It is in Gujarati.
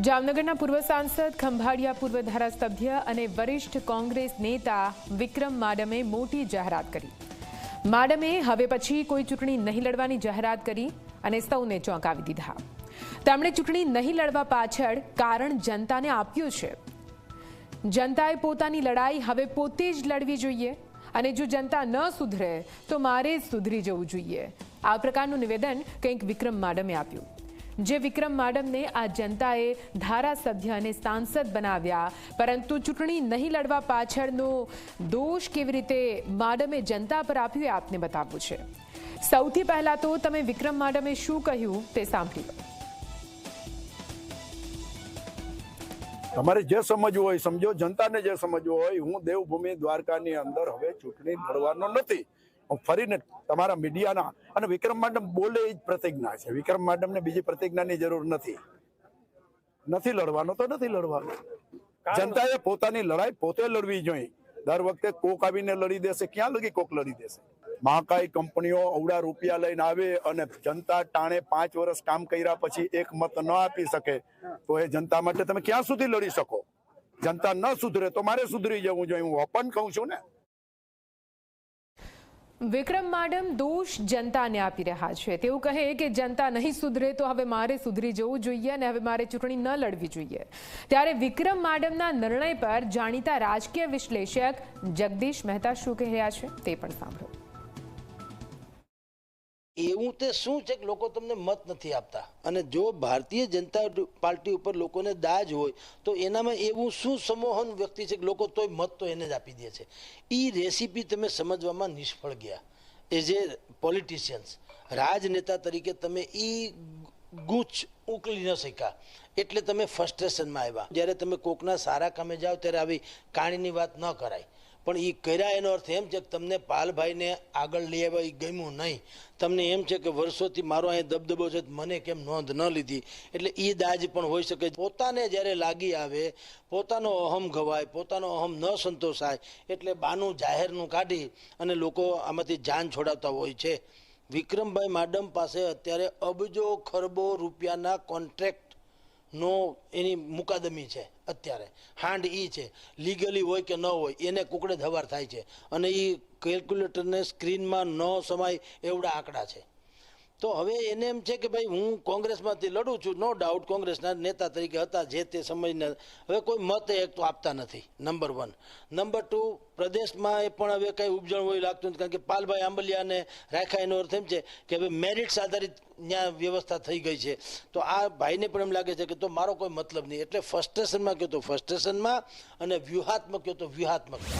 જામનગરના પૂર્વ સાંસદ ખંભાળિયા પૂર્વ ધારાસભ્ય અને વરિષ્ઠ કોંગ્રેસ નેતા વિક્રમ માડમે મોટી જાહેરાત કરી. માડમે હવે પછી કોઈ ચૂંટણી નહીં લડવાની જાહેરાત કરી અને સૌને ચોંકાવી દીધા. તેમણે ચૂંટણી નહીં લડવા પાછળ કારણ જનતાને આપ્યું છે. જનતાએ પોતાની લડાઈ હવે પોતે જ લડવી જોઈએ અને જો જનતા ન સુધરે તો મારે જ સુધરી જવું જોઈએ. આ પ્રકારનું નિવેદન કંઈક વિક્રમ માડમે આપ્યું. જે વિક્રમ માડમને આ જનતાએ ધારાસભ્ય અને સાંસદ બનાવ્યા. પરંતુ ચૂંટણી નહીં લડવા પાછળનો દોષ કેવી રીતે માડમે જનતા પર આપ્યું એ આપને બતાવવું છે. સૌથી પહેલા તો તમે વિક્રમ માડમે શું કહ્યું તે સાંભળી લો. તમારે જે સમજવું હોય, સમજો. જનતાને જે સમજવું હોય, હું દેવભૂમિ દ્વારકાની અંદર હવે ચૂંટણી લડવાનો નથી. ફરીને તમારા મીડિયાના અને વિક્રમ માડમ બોલે એ જ પ્રતિજ્ઞા છે. વિક્રમ માડમને બીજી પ્રતિજ્ઞાની જરૂર નથી. નથી લડવાનો તો નથી લડવાનો. જનતાએ પોતાની લડાઈ પોતે લડવી જોઈએ. દર વખતે કોક આવીને લડી દેશે ક્યાં લગી કોક લડી દેશે? મહાકાય કંપનીઓ અવડા રૂપિયા લઈને આવે અને જનતા ટાણે પાંચ વર્ષ કામ કર્યા પછી એક મત ન આપી શકે તો એ જનતા માટે તમે ક્યાં સુધી લડી શકો? જનતા ન સુધરે તો મારે સુધરી જવું જોઈએ. હું ઓપન કહું છું ને. વિક્રમ માડમ દોષ જનતાને આપી રહ્યા છે. તેવું કહે કે જનતા નહીં સુધરે તો હવે મારે સુધરી જવું જોઈએ અને હવે મારે ચૂંટણી ન લડવી જોઈએ. ત્યારે વિક્રમ માડમના નિર્ણય પર જાણીતા રાજકીય વિશ્લેષક જગદીશ મહેતા શું કહી રહ્યા છે તે પણ સાંભળો. એવું તે શું છે કે લોકો તમને મત નથી આપતા? અને જો ભારતીય જનતા પાર્ટી ઉપર લોકોને દાજ હોય, તો એનામાં એવું શું સમોહન વ્યક્તિ છે કે લોકો તોય મત તો એને જ આપી દે છે? એ રેસીપી તમે સમજવામાં નિષ્ફળ ગયા. એઝ એ પોલિટિશિયન્સ રાજનેતા તરીકે તમે એ ગૂંચ ઉકલી ન શક્યા. એટલે તમે ફ્રસ્ટ્રેશનમાં આવ્યા. જ્યારે તમે કોકના સારા કામે જાઓ, ત્યારે આવી કાણીની વાત ન કરાય. પણ એ કર્યા એનો અર્થ એમ છે કે તમને પાલભાઈને આગળ લઈ આવ્યા એ ગમ્યું નહીં. તમને એમ છે કે વર્ષોથી મારો અહીં દબદબો છે મને કેમ નોંધ ન લીધી? એટલે એ દાજ પણ હોઈ શકે પોતાને જ્યારે લાગી આવે, પોતાનો અહમ ગવાય પોતાનો અહમ ન સંતોષાય, એટલે બાનું જાહેરનું કાઢી અને લોકો આમાંથી જાન છોડાવતા હોય છે. વિક્રમભાઈ માડમ પાસે અત્યારે અબજો ખરબો રૂપિયાના કોન્ટ્રાક્ટ નો એની મુકાદમી છે અત્યારે. હાંડ ઈ છે. લીગલી હોય કે ન હોય, એને કુકડે ધવાર થાય છે. અને એ કેલ્ક્યુલેટરને સ્ક્રીનમાં ન સમાય એવડા આંકડા છે. તો હવે એને એમ છે કે ભાઈ, હું કોંગ્રેસમાંથી લડું છું. નો ડાઉટ કોંગ્રેસના નેતા તરીકે હતા જે તે સમયના. હવે કોઈ મત એક તો આપતા નથી. નંબર વન નંબર ટુ પ્રદેશમાં એ પણ હવે કંઈ ઉપજણ હોય લાગતું નથી. કારણ કે પાલભાઈ આંબલિયાને રાખ્યા એનો અર્થ એમ છે કે હવે મેરિટ્સ આધારિત ત્યાં વ્યવસ્થા થઈ ગઈ છે. તો આ ભાઈને પણ એમ લાગે છે કે તો મારો કોઈ મતલબ નહીં. એટલે ફ્રસ્ટ્રેશનમાં કહો તો ફ્રસ્ટ્રેશનમાં અને વ્યૂહાત્મક કહ્યો તો વ્યૂહાત્મક.